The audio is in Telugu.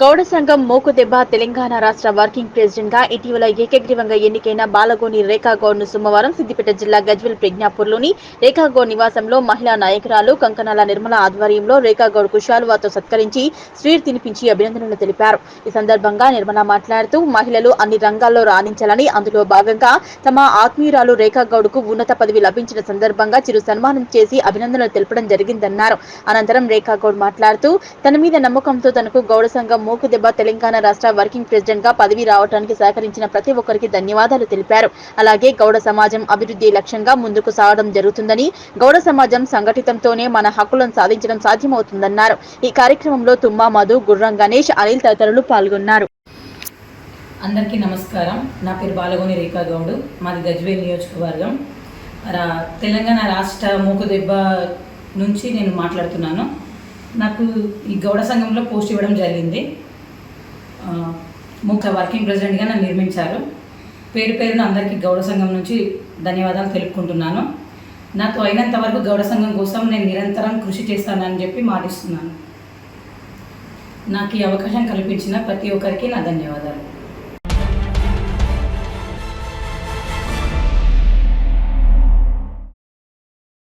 గౌడ సంఘం మోకుదెబ్బ తెలంగాణ రాష్ట్ర వర్కింగ్ ప్రెసిడెంట్గా ఇటీవల ఏకగ్రీవంగా ఎన్నికైన బాలగోని రేఖాగౌడ్ను సోమవారం సిద్దిపేట జిల్లా గజ్వెల్ ప్రజ్ఞాపూర్లోని రేఖాగౌడ్ నివాసంలో మహిళా నాయకురాలు కంకణాల నిర్మల ఆధ్వర్యంలో రేఖాగౌడ్కు శాలువాతో సత్కరించి స్వీట్ తినిపించి అభినందనలు తెలిపారు. ఈ సందర్భంగా నిర్మల మాట్లాడుతూ మహిళలు అన్ని రంగాల్లో రాణించాలని అందులో భాగంగా తమ ఆత్మీయురాలు రేఖాగౌడ్కు ఉన్నత పదవి లభించిన సందర్భంగా చిరు సన్మానం చేసి అభినందనలు తెలపడం జరిగిందన్నారు. అనంతరం రేఖాగౌడ్ మాట్లాడుతూ తన మీద నమ్మకంతో తనకు గౌడ సంఘం మూకుదెబ్బ తెలంగాణ రాష్ట్ర వర్కింగ్ ప్రెసిడెంట్గా పదవి రావడానికి సహకరించిన ప్రతి ఒక్కరికి ధన్యవాదాలు తెలిపారు. అలాగే గౌడ సమాజం అభివృద్ధి లక్ష్యంగా ముందుకు సాగడం జరుగుతుందని గౌడ సమాజం సంఘటితంతోనే మన హక్కులను సాధించడం సాధ్యమవుతుందన్నారు. ఈ కార్యక్రమంలో తుమ్మా మధు గుర్రం గణేష్ అనిల్ తదితరులు పాల్గొన్నారు. అందరికీ నమస్కారం. నా పేరు బాలగోని రేఖా గౌడ్. మాది గజ్వేల్ నియోజకవర్గం. తెలంగాణ రాష్ట్ర మూకుదెబ్బ నుంచి నేను మాట్లాడుతున్నాను. నాకు ఈ గౌడ సంఘంలో పోస్ట్ ఇవ్వడం జరిగింది. ముఖ్య వర్కింగ్ ప్రెసిడెంట్గా నన్ను నిర్మించారు పేరు పేరున అందరికీ గౌడ సంఘం నుంచి ధన్యవాదాలు తెలుపుకుంటున్నాను. నాతో అయినంత వరకు గౌడ సంఘం కోసం నేను నిరంతరం కృషి చేస్తానని చెప్పి మాటిస్తున్నాను. నాకు ఈ అవకాశం కల్పించిన ప్రతి ఒక్కరికి నా ధన్యవాదాలు.